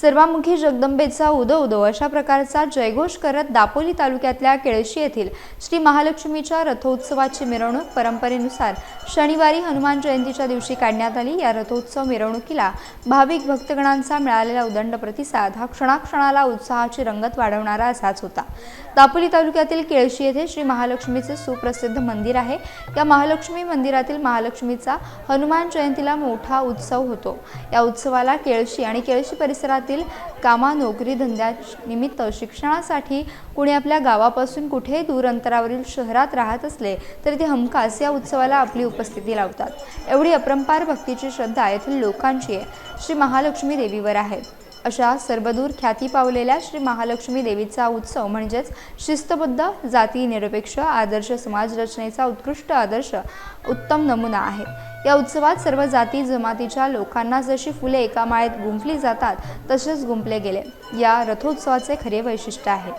सर्वामुखी जगदंबेचा उदो उदो अशा प्रकारचा जयघोष करत दापोली तालुक्यातल्या केळशी येथील श्री महालक्ष्मीच्या रथोत्सवाची मिरवणूक परंपरेनुसार शनिवारी हनुमान जयंतीच्या दिवशी काढण्यात आली. या रथोत्सव मिरवणुकीला भाविक भक्तगणांचा मिळालेला उदंड प्रतिसाद हा क्षणाक्षणाला उत्साहाची रंगत वाढवणारा असाच होता. दापोली तालुक्यातील केळशी येथे श्री महालक्ष्मीचे सुप्रसिद्ध मंदिर आहे. या महालक्ष्मी मंदिरातील महालक्ष्मीचा हनुमान जयंतीला मोठा उत्सव होतो. या उत्सवाला केळशी आणि केळशी परिसरात शहरातील कामा नोकरी धंद्यानिमित्त शिक्षणासाठी कुणी आपल्या गावापासून कुठेही दूर अंतरावरील शहरात राहत असले तरी ते हमखास या उत्सवाला आपली उपस्थिती लावतात. एवढी अपरंपार भक्तीची श्रद्धा येथील लोकांची आहे. श्री महालक्ष्मी देवीवर आहे. अशा सर्वदूर ख्याती पावलेल्या श्री महालक्ष्मी देवीचा उत्सव म्हणजेच शिस्तबद्ध जाती निरपेक्ष आदर्श समाज रचनेचा उत्कृष्ट आदर्श उत्तम नमुना आहे. या उत्सवात सर्व जाती जमातीच्या लोकांना जशी फुले एका माळेत गुंफली जातात तसेच गुंफले गेले. या रथोत्सवाचे खरे वैशिष्ट्य आहे.